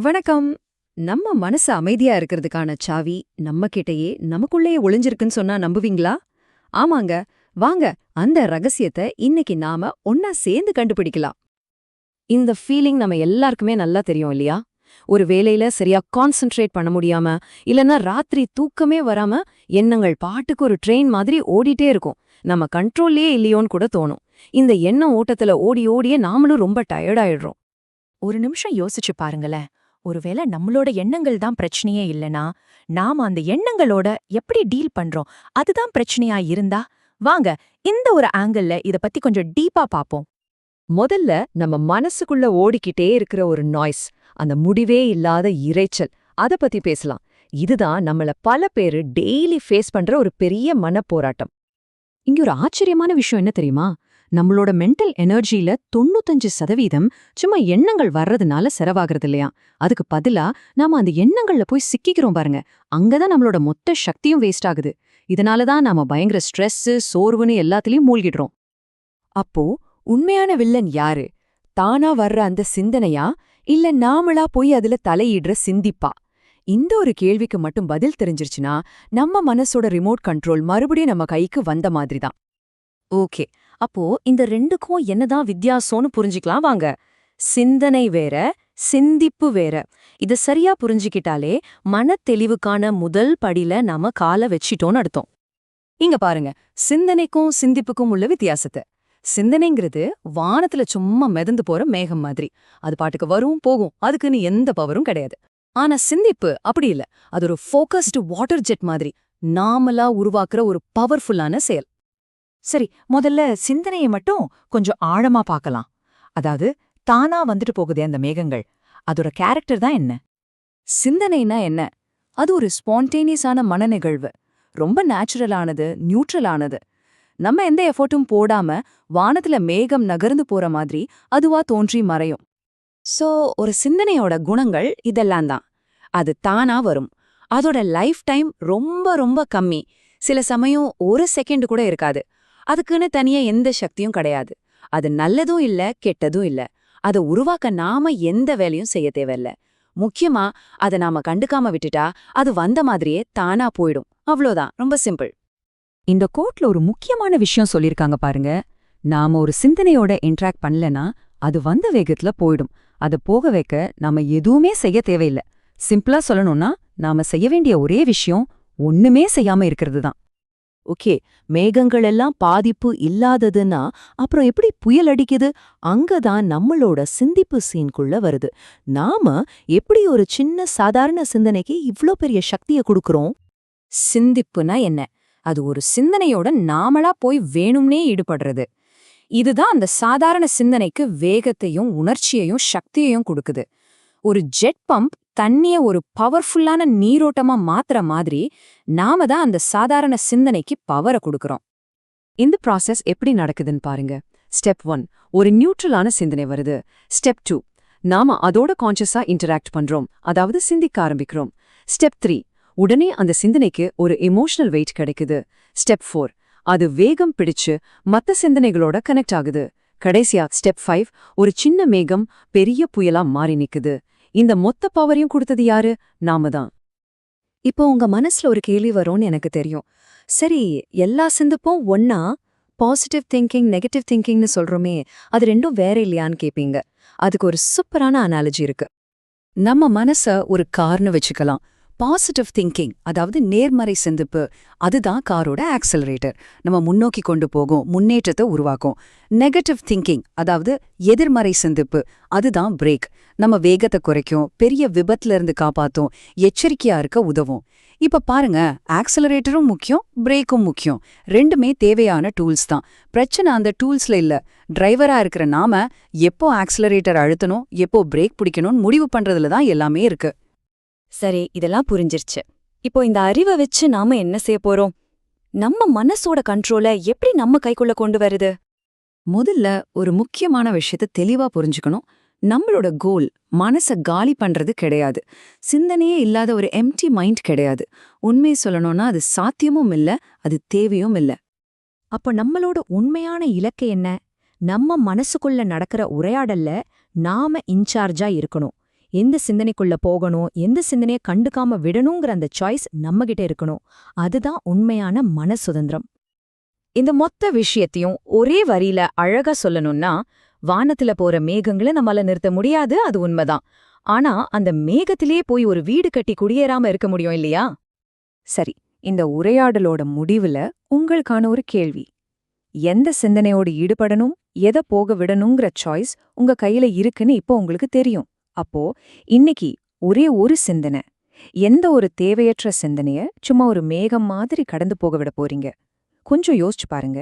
வணக்கம். நம்ம மனசு அமைதியா இருக்கிறதுக்கான சாவி நம்ம கிட்டயே நமக்குள்ளேயே ஒளிஞ்சிருக்குன்னு சொன்னா நம்புவீங்களா? ஆமாங்க. வாங்க அந்த ரகசியத்தை இன்னைக்கு நாம ஒன்னா சேர்ந்து கண்டுபிடிக்கலாம். இந்த ஃபீலிங் நம்ம எல்லாருக்குமே நல்லா தெரியும் இல்லையா? ஒரு வேலையில சரியா கான்சென்ட்ரேட் பண்ண முடியாம இல்லனா ராத்திரி தூக்கமே வராம எண்ணங்கள் பாட்டுக்கு ஒரு ட்ரெயின் மாதிரி ஓடிட்டே இருக்கும். நம்ம கண்ட்ரோல்லே இல்லையோன்னு கூட தோணும். இந்த எண்ண ஓட்டத்துல ஓடி ஓடியே நாமளும் ரொம்ப டயர்டாயிடுறோம் ஒரு நிமிஷம் யோசிச்சு பாருங்களேன். ஒருவேளை நம்மளோட எண்ணங்கள் தான் பிரச்சனையே இல்லனா நாம அந்த எண்ணங்களோட எப்படி டீல் பண்றோம்? அதுதான் பிரச்சனையா இருந்தா? வாங்க இந்த ஒரு ஆங்கிள் இத பத்தி கொஞ்சம் டீப்பா பாப்போம். முதல்ல நம்ம மனசுக்குள்ள ஓடிக்கிட்டே இருக்கிற ஒரு நாய்ஸ் அந்த முடிவே இல்லாத இரைச்சல் அத பத்தி பேசலாம். இதுதான் நம்மள பல பேரு டெய்லி ஃபேஸ் பண்ற ஒரு பெரிய மனப்போராட்டம். இங்க ஒரு ஆச்சரியமான விஷயம் என்ன தெரியுமா? நம்மளோட மென்டல் எனர்ஜில தொண்ணூத்தஞ்சு சதவீதம் சும்மா எண்ணங்கள் வர்றதுனால செலவாகிறது இல்லையா? அதுக்கு பதிலா நாம அந்த எண்ணங்கள்ல போய் சிக்கிக்கிறோம் பாருங்க. அங்கதான் நம்மளோட மொத்த சக்தியும் வேஸ்ட் ஆகுது. இதனாலதான் நாம பயங்கர ஸ்ட்ரெஸ் சோர்வுன்னு எல்லாத்துலயும் மூழ்கிடுறோம். அப்போ உண்மையான வில்லன் யாரு? தானா வர்ற அந்த சிந்தனையா? இல்ல நாமளா போய் அதுல தலையிடுற சிந்திப்பா? இந்த ஒரு கேள்விக்கு மட்டும் பதில் தெரிஞ்சிருச்சுன்னா நம்ம மனசோட ரிமோட் கண்ட்ரோல் மறுபடியும் நம்ம கைக்கு வந்த மாதிரி தான் ஓகே. அப்போ இந்த ரெண்டுக்கும் என்னதான் வித்தியாசம்னு புரிஞ்சுக்கலாம் வாங்க. சிந்தனை வேற சிந்திப்பு வேற. இத சரியா புரிஞ்சுக்கிட்டாலே மனத்தெளிவுக்கான முதல் படியில நாம கால வச்சிட்டோம்னு அர்த்தம். இங்க பாருங்க சிந்தனைக்கும் சிந்திப்புக்கும் உள்ள வித்தியாசத்தை. சிந்தனைங்கிறது வானத்துல சும்மா மிதந்து போற மேகம் மாதிரி. அது பாட்டுக்கு வரும் போகும். அதுக்குன்னு எந்த பவரும் கிடையாது. ஆனா சிந்திப்பு அப்படி இல்ல. அது ஒரு ஃபோக்கஸ்டு வாட்டர் ஜெட் மாதிரி. நாமலா உருவாக்குற ஒரு பவர்ஃபுல்லான செயல். சரி முதல்ல சிந்தனையை மட்டும் கொஞ்சம் ஆழமா பார்க்கலாம். அதாவது தானா வந்துட்டு போகுதே அந்த மேகங்கள். அதோட கேரக்டர் தான் என்ன? சிந்தனைனா என்ன? அது ஒரு ஸ்பான்டேனியஸான மனநிகழ்வு. ரொம்ப நேச்சுரலானது நியூட்ரலானது நம்ம எந்த எஃபோர்ட்டும் போடாம வானத்துல மேகம் நகர்ந்து போற மாதிரி அதுவா தோன்றி மறையும். சோ ஒரு சிந்தனையோட குணங்கள் இதெல்லாம் தான். அது தானா வரும். அதோட லைஃப் டைம் ரொம்ப ரொம்ப கம்மி. சில சமயம் ஒரு செகண்ட் கூட இருக்காது. அதுக்குன்னு தனியா எந்த சக்தியும் கிடையாது. அது நல்லதும் இல்ல கெட்டதும் இல்ல. அதை உருவாக்க நாம எந்த வேலையும் செய்ய தேவையில்ல. முக்கியமா அதை நாம கண்டுக்காம விட்டுட்டா அது வந்த மாதிரியே தானா போயிடும். அவ்வளோதான். ரொம்ப சிம்பிள். இந்த கோட்ல ஒரு முக்கியமான விஷயம் சொல்லிருக்காங்க பாருங்க. நாம ஒரு சிந்தனையோட இன்ட்ராக்ட் பண்ணலனா அது வந்த வேகத்துல போயிடும். அதை போக வைக்க நாம எதுவுமே செய்ய தேவையில்ல. சிம்பிளா சொல்லணும்னா நாம செய்ய வேண்டிய ஒரே விஷயம் ஒண்ணுமே செய்யாம இருக்கிறது தான். ஓகே மேகங்கள் எல்லாம் பாதிப்பு இல்லாததுன்னா அப்புறம் எப்படி புயல் அடிக்குது? அங்கதான் நம்மளோட சிந்திப்பு சீன்குள்ள வருது. நாம எப்படி ஒரு சின்ன சாதாரண சிந்தனைக்கு இவ்ளோ பெரிய சக்தியை கொடுக்கறோம்? சிந்திப்புனா என்ன? அது ஒரு சிந்தனையோட நாமளா போய் வேணும்னே ஈடுபடுறது. இதுதான் அந்த சாதாரண சிந்தனைக்கு வேகத்தையும் உணர்ச்சியையும் சக்தியையும் கொடுக்குது. ஒரு ஜெட் பம்ப் தண்ணிய ஒரு பவர்ஃபுல்லான நீரோட்டமா மாத்துற மாதிரி நாம தான் அந்த சாதாரண சிந்தனைக்கு பவரை கொடுக்கறோம். இந்த ப்ராசஸ் எப்படி நடக்குதுன்னு பாருங்க. ஸ்டெப் ஒன் ஒரு நியூட்ரலான சிந்தனை வருது. ஸ்டெப் டூ நாம அதோட கான்ஷியஸா இன்டராக்ட் பண்றோம். அதாவது சிந்திக்க ஆரம்பிக்கிறோம். ஸ்டெப் த்ரீ உடனே அந்த சிந்தனைக்கு ஒரு எமோஷனல் வெயிட் கிடைக்குது. ஸ்டெப் ஃபோர் அது வேகம் பிடிச்சு மத்த சிந்தனைகளோட கனெக்ட் ஆகுது. கடைசியா ஸ்டெப் ஃபைவ் ஒரு சின்ன மேகம் பெரிய புயலா மாறி நிக்குது. இந்த மொத்த பவரையும் கொடுத்தது யாரு? நாம தான். இப்போ உங்க மனசுல ஒரு கேள்வி வரும்னு எனக்கு தெரியும். சரி எல்லா சிந்துப்பும் ஒன்னா பாசிட்டிவ் திங்கிங் நெகட்டிவ் திங்கிங்னு சொல்றோமே அது ரெண்டும் வேற இல்லையான்னு கேப்பீங்க. அதுக்கு ஒரு சூப்பரான அனாலஜி இருக்கு. நம்ம மனச ஒரு கார்னு வச்சுக்கலாம். பாசிட்டிவ் திங்கிங் அதாவது நேர்மறை சிந்திப்பு அதுதான் காரோட ஆக்சலரேட்டர் நம்ம முன்னோக்கி கொண்டு போகும் முன்னேற்றத்தை உருவாக்கும். நெகட்டிவ் திங்கிங் அதாவது எதிர்மறை சிந்திப்பு அதுதான் பிரேக் நம்ம வேகத்தை குறைக்கும் பெரிய விபத்துல இருந்து காப்பாத்தும் எச்சரிக்கையா இருக்க உதவும். இப்ப பாருங்க ஆக்சலரேட்டரும் முக்கியம் பிரேக்கும் முக்கியம். ரெண்டுமே தேவையான டூல்ஸ் தான். பிரச்சனை அந்த டூல்ஸ்ல இல்ல. டிரைவரா இருக்கிற நாம எப்போ ஆக்சலரேட்டர் அழுத்தணும் எப்போ பிரேக் பிடிக்கணும்னு முடிவு பண்றதுல தான் எல்லாமே இருக்கு. சரி இதெல்லாம் புரிஞ்சிருச்சு. இப்போ இந்த அறிவை வச்சு நாம என்ன செய்ய போறோம்? நம்ம மனசோட கண்ட்ரோல எப்படி நம்ம கைக்குள்ள கொண்டு வருது? முதல்ல ஒரு முக்கியமான விஷயத்த தெளிவா புரிஞ்சுக்கணும். நம்மளோட கோல் மனச காலி பண்றது கிடையாது. சிந்தனையே இல்லாத ஒரு எம்டி மைண்ட் கிடையாது. உண்மை சொல்லணும்னா அது சாத்தியமும் இல்ல அது தேவையும் இல்ல. அப்ப நம்மளோட உண்மையான இலக்கு என்ன? நம்ம மனசுக்குள்ள நடக்கிற உரையாடல்ல நாம இன்சார்ஜா இருக்கணும். எந்த சிந்தனைக்குள்ள போகணும் எந்த சிந்தனையை கண்டுக்காம விடணுங்கிற அந்த சாய்ஸ் நம்மகிட்ட இருக்கணும். அதுதான் உண்மையான மன சுதந்திரம். இந்த மொத்த விஷயத்தையும் ஒரே வரியில அழகா சொல்லணும்னா வானத்துல போற மேகங்களை நம்மால நிறுத்த முடியாது அது உண்மைதான். ஆனா அந்த மேகத்திலே போய் ஒரு வீடு கட்டி குடியேறாம இருக்க முடியும் இல்லையா? சரி இந்த உரையாடலோட முடிவுல உங்களுக்கான ஒரு கேள்வி. எந்த சிந்தனையோடு ஈடுபடணும் எதை போக விடணுங்கிற சாய்ஸ் உங்க கையில இருக்குன்னு இப்போ உங்களுக்கு தெரியும். அப்போ இன்னைக்கு ஒரே ஒரு சிந்தனை. எந்த ஒரு தேவையற்ற சிந்தனைய சும்மா ஒரு மேகம் மாதிரி கடந்து போக விட போறீங்க? கொஞ்சம் யோசிச்சு பாருங்க.